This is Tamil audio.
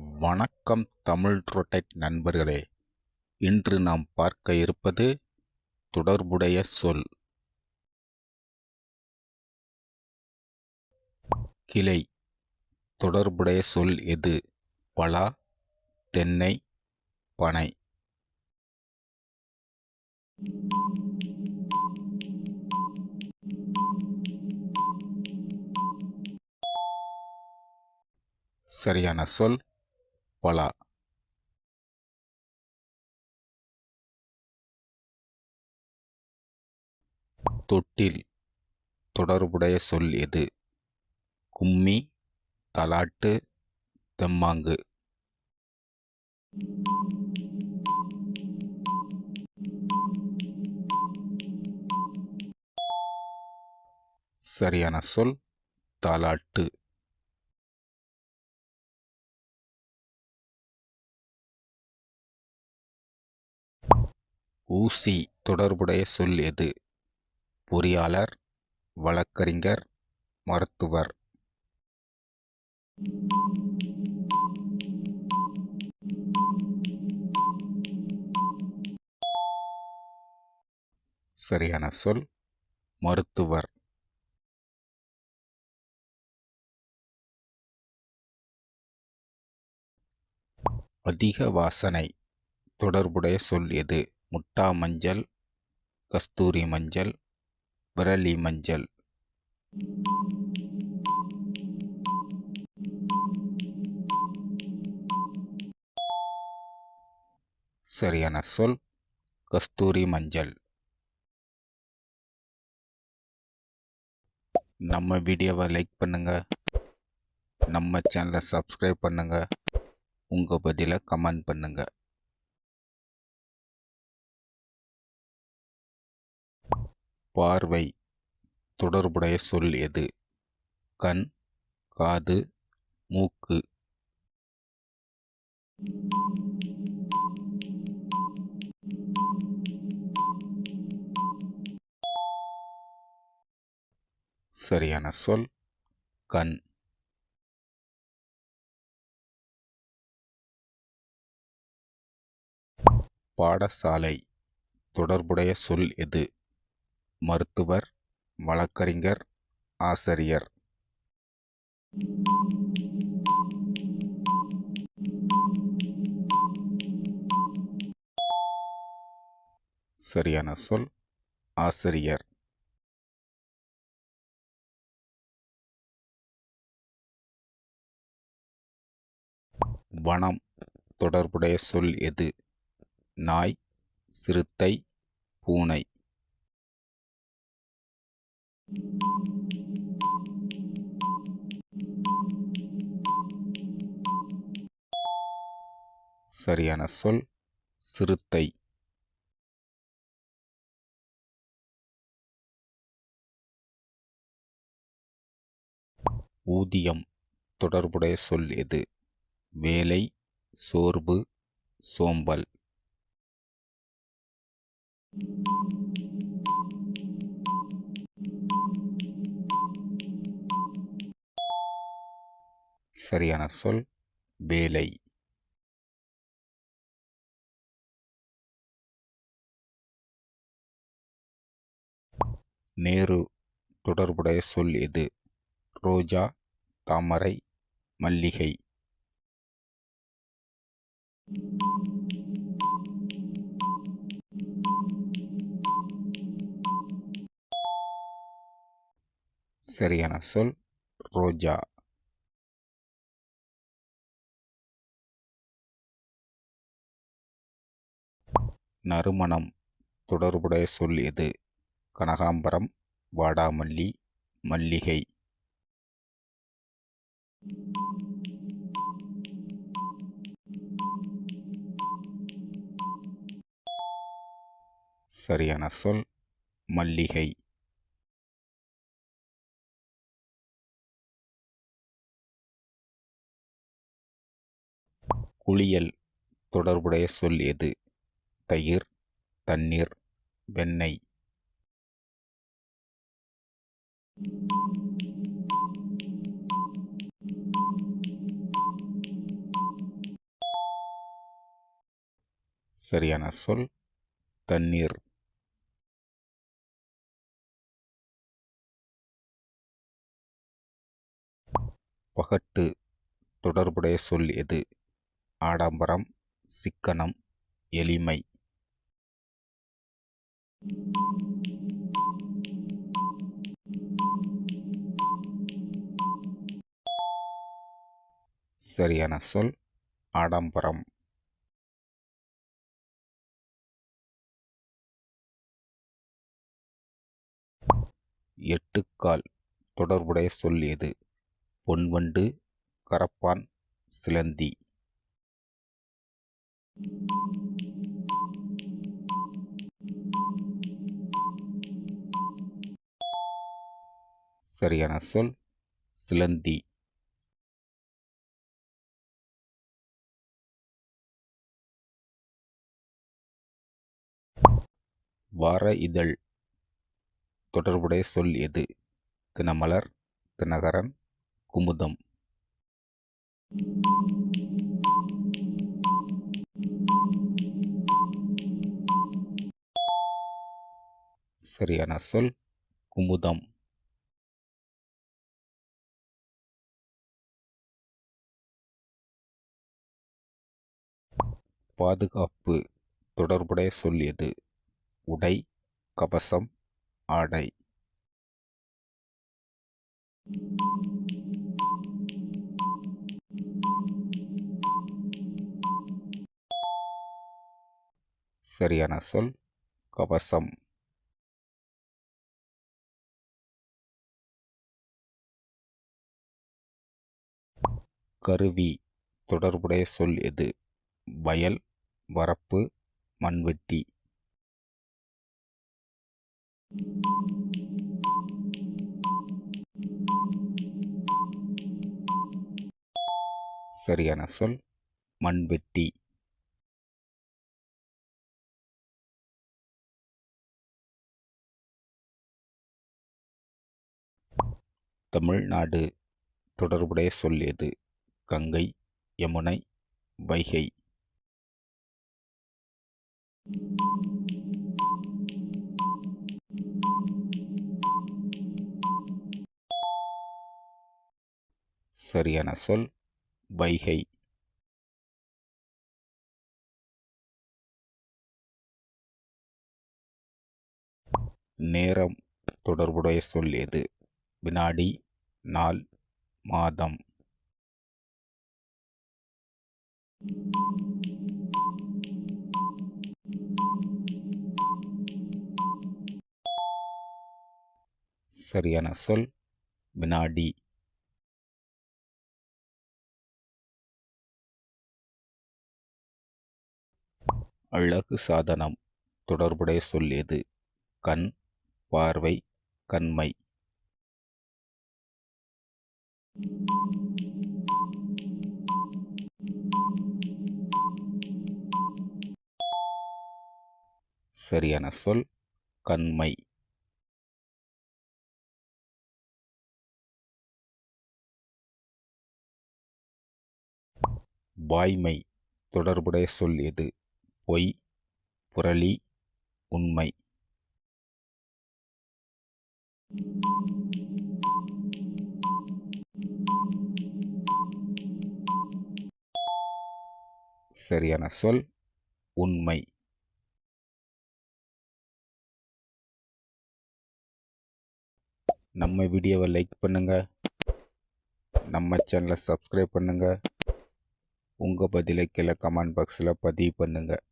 வணக்கம் தமிழ் ரொட்டைட் நண்பர்களே. இன்று நாம் பார்க்க இருப்பது தொடர்புடைய சொல். கிளை. தொடர்புடைய சொல் எது? பலா தென்னை பனை. சரியான சொல். பலா. தொட்டில். தொடர்புடைய சொல் எது? கும்மி தலாட்டு தெம்மாங்கு. சரியான சொல் தாலாட்டு. ஊசி தொடர்புடைய சொல் எது? பொறியாளர் வழக்கறிஞர் மருத்துவர். சரியான சொல் மருத்துவர். அதிக வாசனை தொடர்புடைய சொல் எது? முட்டா மஞ்சள் கஸ்தூரி மஞ்சள் விரலி மஞ்சள். சரியான சொல் கஸ்தூரி மஞ்சள். நம்ம வீடியோவை லைக் பண்ணுங்க. நம்ம சேனலை சப்ஸ்கிரைப் பண்ணுங்க. உங்கள் பதிலை கமெண்ட் பண்ணுங்கள் பார்வை தொடர்புடைய சொல் எது? கண் காது மூக்கு. சரியான சொல் கண். பாடசாலை தொடர்புடைய சொல் எது? மருத்துவர் வழக்கறிஞர் ஆசிரியர். சரியான சொல் ஆசிரியர். வனம் தொடர்புடைய சொல் எது? நாய் சிறுத்தை பூனை. சரியான சொல் சிறுத்தை. ஊதியம் தொடர்புடைய சொல் எது? வேலை சோர்வு சோம்பல். சரியான சொல் வேலை. நேரு தொடர்புடைய சொல் எது? ரோஜா தாமரை மல்லிகை. சரியான சொல் ரோஜா. நறுமணம் தொடர்புடைய சொல் எது? கனகாம்பரம் வாடாமல்லி மல்லிகை. சரியான சொல் மல்லிகை. குளியல் தொடர்புடைய சொல் எது? தயிர் தண்ணீர் வெண்ணெய். சரியான சொல் தண்ணீர். பகட்டு தொடர்புடைய சொல் எது? ஆடம்பரம் சிக்கனம் எளிமை. சரியான சொல் ஆடம்பரம். எட்டுக்கால் தொடர்புடைய சொல் எது? பொன்வண்டு கரப்பான் சிலந்தி. சரியான சொல் சிலந்தி. வார இதழ். தொடர்புடைய சொல் எது? தினமலர் தினகரன் குமுதம். சரியான சொல் குமுதம். பாதுகாப்பு தொடர்புடைய சொல் எது உடை கவசம் ஆடை. சரியான சொல் கவசம். கருவி தொடர்புடைய சொல் எது வயல் வரப்பு மண்வெட்டி. சரியான சொல் மண்வெட்டி. தமிழ்நாடு தொடர்புடைய சொல் எது? கங்கை யமுனை வைகை. சரியான சொல் வைகை. நேரம் தொடர்புடைய சொல் எது? வினாடி நாள் மாதம். சரியான சொல். வினாடி. அழகு சாதனம். தொடர்புடைய சொல் எது? கண் பார்வை கண்மை. சரியான சொல். கண்மை. வாய்மை தொடர்புடைய சொல் எது? பொய் புரளி உண்மை. சரியான சொல் உண்மை. நம்ம வீடியோவை லைக் பண்ணுங்க. நம்ம சேனலை சப்ஸ்கிரைப் பண்ணுங்கள் உங்கள் பதிலை கீழே கமெண்ட் பாக்ஸில் பதிவு பண்ணுங்கள்